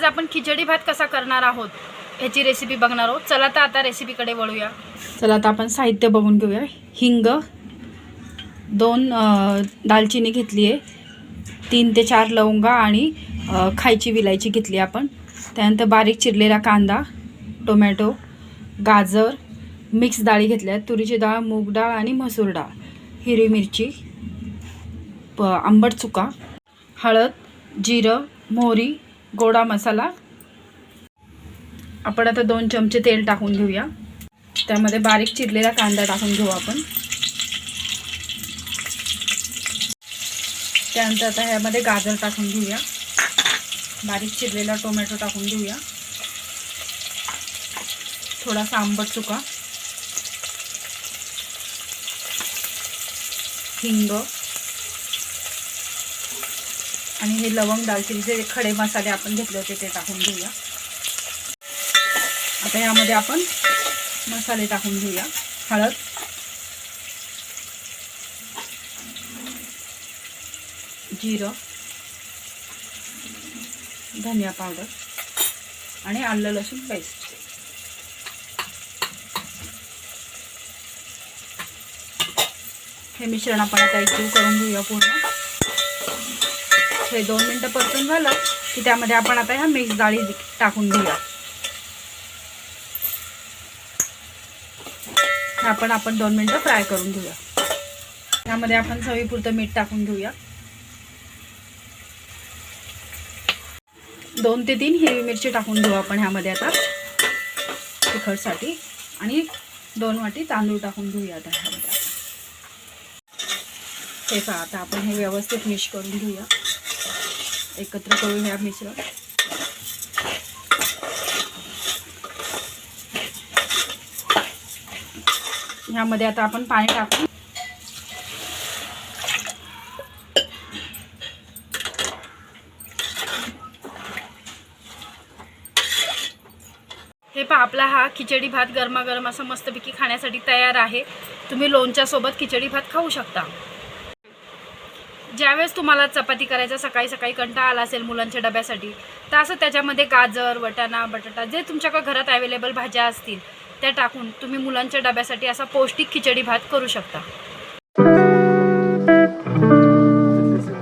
आज आपण खिचडी भात कसा करणार आहोत ह्याची रेसिपी बघणार आहोत. चला तर आता रेसिपीकडे वळूया. चला आता आपण साहित्य बघून घेऊया. हिंग दोन दालचिनी घेतली आहे. तीन ते चार लवंगा आणि खायची विलायची घेतली आपण. त्यानंतर बारीक चिरलेला कांदा टोमॅटो गाजर मिक्स डाळी घेतल्या आहेत. तुरीची डाळ मूग डाळ आणि मसूर डाळ हिरवी मिरची प आंबट चुका हळद जिरं मोहरी गोडा मसाला. आपण आता दोन चमचे तेल टाकून घेऊया. त्यामध्ये बारीक चिरलेला कांदा टाकून घेऊ आपण. त्यानंतर आता ह्यामध्ये गाजर टाकून घेऊया. बारीक चिरलेला टोमॅटो टाकून घेऊया. थोडासा आंबट चुका हिंग. आणि हे लवंग दालचिनीचे जे खडे मसाले आपण घेतले होते ते टाकून घेऊया. आता यामध्ये आपण मसाले टाकून घेऊया. हळद. जिरं. धनिया पावडर. आणि आलं लसूण पेस्ट हे मिश्रण आपण आता एकजीव करून घेऊया पूर्ण. हे दोन मिनटं परतून झालं की त्यामध्ये आपण आता ह्या मिक्स डाळी टाकून घेऊया. आपण आपण दोन मिनटं फ्राय करून घेऊया. त्यामध्ये आपण चवीपुरतं मीठ टाकून घेऊया. दोन ते तीन हिरवी मिरची टाकून घेऊ आपण ह्यामध्ये आता. तिखटसाठी. आणि दोन वाटी तांदूळ टाकून घेऊया आता ह्यामध्ये आता हे पहा आता आपण हे व्यवस्थित मिक्स करून घेऊया. एकत्र करू ह्या मिश्रण. ह्यामध्ये आता आपण पाणी टाकू. हे पहा आपला हा खिचडी भात गरमागरम असा मस्तपैकी खाण्यासाठी तयार आहे. तुम्ही लोणच्यासोबत खिचडी भात खाऊ शकता. ज्यावेळेस तुम्हाला चपाती करायचा सकाळी सकाळी कंटा आला असेल मुलांच्या डब्यासाठी तर असं त्याच्यामध्ये गाजर वटाणा बटाटा जे तुमच्याकडे घरात अवेलेबल भाज्या असतील त्या टाकून तुम्ही मुलांच्या डब्यासाठी असा पौष्टिक खिचडी भात करू शकता.